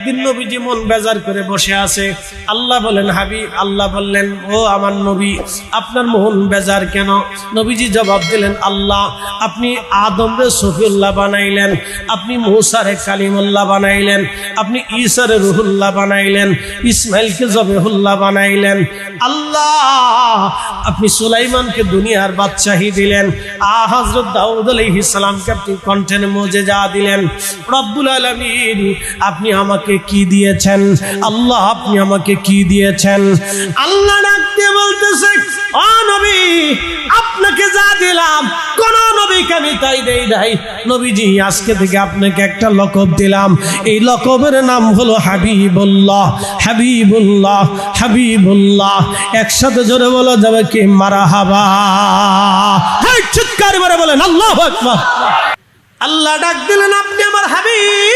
একদিন নবীজি মন বেজার করে বসে আছে। আল্লাহ বলেন, হাবিব, আল্লাহ বললেন, ও আমার নবী, আপনার মন বেজার কেন? নবীজি জবাব দিলেন, আল্লাহ, আপনি আদমরে সফিউল্লাহ বানাইলেন, আপনি মৌসারে কালিমুল্লাহ বানাইলেন, আপনি ঈসারে রুহুল্লাহ বানাইলেন, ইসমাইলকে জবেহুল্লাহ বানাইলেন। আল্লাহ, আপনি সুলাইমানকে দুনিয়ার বাদশাহী দিলেন, আ হজরত দাউদ আলাইহিস সালামকে আপনি কণ্ঠের মজে যা দিলেন। রব্বুল আলামিন, আপনি আমাকে কি দিয়েছেন? আল্লাহ, আপনি আমাকে কি দিয়েছেন? আল্লাহ ডাক দিয়ে বলতেছে, ও নবী, আপনাকে যা দিলাম, কোন নবীকে আমি তাই দেই নাই। নবীজি, আজকে থেকে আপনাকে একটা লকব দিলাম। এই লকবের নাম হলো হাবিবুল্লাহ হাবিবুল্লাহ হাবিবুল্লাহ। একসাথে জোরে বলা, যাবে কি মারা হাবা? চিৎকার করে বলেন, আল্লাহ আল্লাহ ডাক দিলেন, আপনি আমার হাবিবুল্লাহ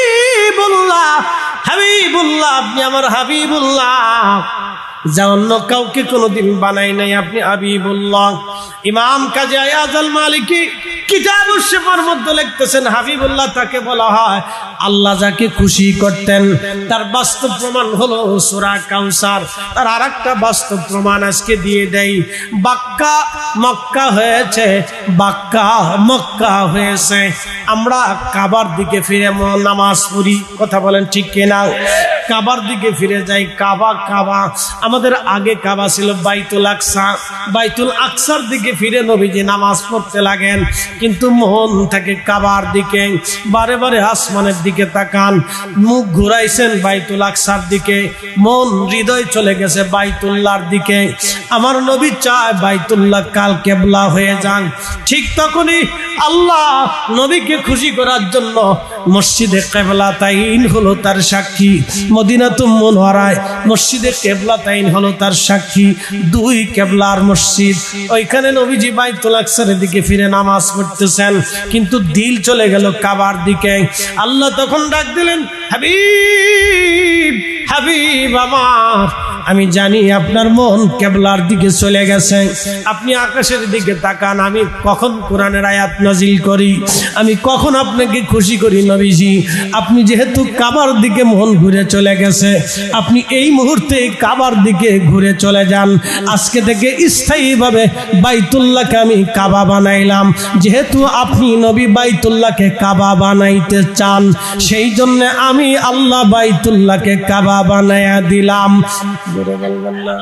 আপনি আমার হাবিবুল্লাহ। যা অন্য কাউকে কোনোদিন বানাই নাই, আপনি হাবিবুল্লাহ। ইমাম মালিকি মধ্যে লিখতেছেন, হাবিবুল্লাহ তাকে বলা হয় আল্লাহ যাকে খুশি করতেন। তার বাস্তব প্রমাণ হলো সূরা কাউসার। তার আরেকটা বাস্তব প্রমাণ আজকে দিয়ে দেই। বাক্কা মক্কা হয়েছে, বাক্কা মক্কা হয়েছে। আমরা কাবার দিকে ফিরে নামাজ পড়ি, কথা বলেন ঠিক কিনা? কাবার দিকে ফিরে যাই, কাবা কাবা। আমাদের আগে কাবা ছিল বাইতুল আকসা। বাইতুল আকসার দিকে ফিরে নবীজি নামাজ পড়তে লাগেন, কিন্তু মন থাকে কাবার দিকে। বারে বারে আসমানের দিকে তাকান, মুখ ঘুরাইছেন বাইতুল আকসার দিকে। মন, হৃদয় চলে গেছে বাইতুল্লার দিকে। আমার নবী চায় বাইতুল্লাহ কাল কেবলা হয়ে যান। ঠিক তখনই আল্লাহ নবীকে খুশি করার জন্য মসজিদে কেবলা তাইন হলো তার সাক্ষী। মদিনাতুম মনোয়ারায় মসজিদে কেবলা তাইন হলো তার সাক্ষী। দুই কেবলার মসজিদ। ওইখানে নবীজি বাইতুল আকসারের দিকে ফিরে নামাজ পড়তেছেন, কিন্তু দিল চলে গেল কাবার দিকে। আল্লাহ তখন ডাক দিলেন, হাবিব হাবিব আমার। আমি জানি আপনার মন কেবলার দিকে চলে গেছে। আপনি আকাশের দিকে তাকান, আমি কখন কোরআনের আয়াত নাজিল করি? আমি কখন আপনাকে খুশি করি নবীজি? আপনি যেহেতু কাবার দিকে মন ঘুরে চলে গেছে, আপনি এই মুহূর্তে কাবার দিকে ঘুরে চলে যান। আজকে থেকে স্থায়ীভাবে বাইতুল্লাহকে আমি কাবা বানাইলাম। যেহেতু আপনি নবী বাইতুল্লাহকে কাবা বানাইতে চান সেই জন্য আমি আল্লাহ বাইতুল্লাহকে কাবা বানাইয়া দিলাম। জোরে বলবেন না